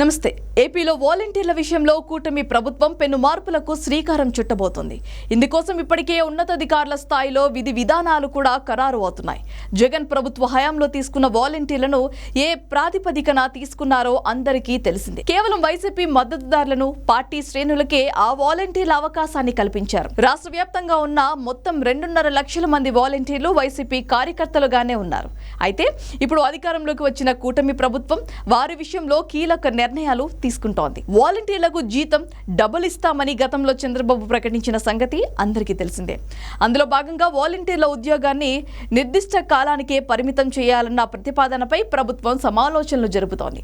నమస్తే. ఏపీలో వాలంటీర్ల విషయంలో కూటమి ప్రభుత్వం పెను మార్పులకు శ్రీకారం చుట్టబోతోంది. ఇందుకోసం ఇప్పటికే ఉన్నతాధికారుల స్థాయిలో విధి విధానాలు కూడా ఖరారు అవుతున్నాయి. జగన్ ప్రభుత్వ హయాంలో తీసుకున్న వాలంటీర్లను ఏ ప్రాతిపదికన తీసుకున్నారో అందరికీ తెలిసిందే. కేవలం వైసీపీ మద్దతుదారులను పార్టీ శ్రేణులకే ఆ వాలంటీర్ల అవకాశాన్ని కల్పించారు. రాష్ట్ర వ్యాప్తంగా ఉన్న మొత్తం రెండున్నర లక్షల మంది వాలంటీర్లు వైసీపీ కార్యకర్తలుగానే ఉన్నారు. అయితే ఇప్పుడు అధికారంలోకి వచ్చిన కూటమి ప్రభుత్వం వారి విషయంలో కీలక నిర్ణయాలు తీసుకుంటోంది. వాలంటీర్లకు జీతం డబుల్ ఇస్తామని గతంలో చంద్రబాబు ప్రకటించిన సంగతి అందరికీ తెలిసిందే. అందులో భాగంగా వాలంటీర్ల ఉద్యోగాన్ని నిర్దిష్ట కాలానికే పరిమితం చేయాలన్న ప్రతిపాదనపై ప్రభుత్వం సమాలోచనలు జరుపుతోంది.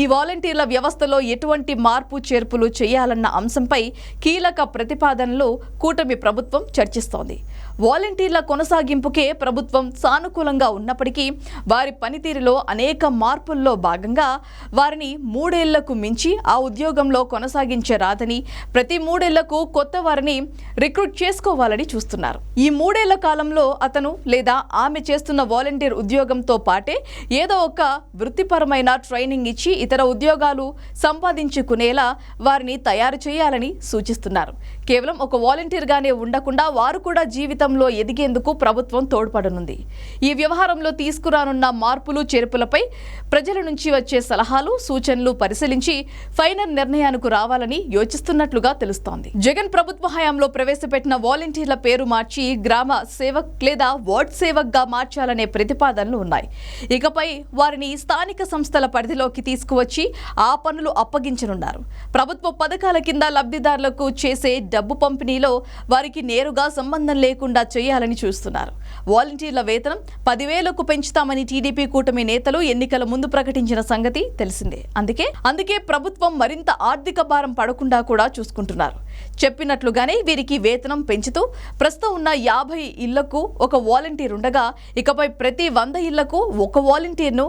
ఈ వాలంటీర్ల వ్యవస్థలో ఎటువంటి మార్పు చేర్పులు చేయాలన్న అంశంపై కీలక ప్రతిపాదనలు కూటమి ప్రభుత్వం చర్చిస్తోంది. వాలంటీర్ల కొనసాగింపుకే ప్రభుత్వం సానుకూలంగా ఉన్నప్పటికీ వారి పనితీరులో అనేక మార్పుల్లో భాగంగా వారిని మూడేళ్ళకు మించి ఆ ఉద్యోగంలో కొనసాగించరాదని ప్రతి మూడేళ్ళకు కొత్త వారిని రిక్రూట్ చేసుకోవాలని చూస్తున్నారు. ఈ మూడేళ్ళ కాలంలో అతను లేదా ఆమె చేస్తున్న వాలంటీర్ ఉద్యోగంతో పాటే ఏదో ఒక వృత్తిపరమైన ట్రైనింగ్ ఇచ్చి ఇతర ఉద్యోగాలు సంపాదించుకునేలా వారిని తయారు చేయాలని సూచిస్తున్నారు. కేవలం ఒక వాలంటీర్గానే ఉండకుండా వారు కూడా జీవితంలో ఎదిగేందుకు ప్రభుత్వం తోడ్పడనుంది. ఈ వ్యవహారంలో తీసుకురానున్న మార్పులు చేర్పులపై ప్రజల నుంచి వచ్చే సలహాలు సూచనలు పరిశీలించి ఫైనల్ నిర్ణయానికి రావాలని యోచిస్తున్నట్లుగా తెలుస్తోంది. జగన్ ప్రభుత్వ హయాంలో ప్రవేశపెట్టిన వాలంటీర్ల పేరు మార్చి గ్రామ సేవక్ లేదా వార్డ్ సేవక్గా మార్చాలనే ప్రతిపాదనలు ఉన్నాయి. ఇకపై వారిని స్థానిక సంస్థల పరిధిలోకి తీసుకువచ్చి ఆ పనులు అప్పగించనున్నారు. ప్రభుత్వ పథకాల కింద లబ్ధిదారులకు చేసే డబ్బు పంపిణీలో వారికి నేరుగా సంబంధం లేకుండా చేయాలని చూస్తున్నారు. వాలంటీర్ల వేతనం పదివేలకు పెంచుతామని టీడీపీ కూటమి నేతలు ఎన్నికల ముందు ప్రకటించిన సంగతి తెలిసిందే. అందుకే అందుకే ప్రభుత్వం మరింత ఆర్థిక భారం పడకుండా కూడా చూసుకుంటున్నారు. చెప్పినట్లుగానే వీరికి వేతనం పెంచుతూ ప్రస్తుతం ఉన్న యాభై ఇళ్ళకు ఒక వాలంటీర్ ఉండగా ఇకపై ప్రతి వంద ఇళ్ళకు ఒక వాలంటీర్ను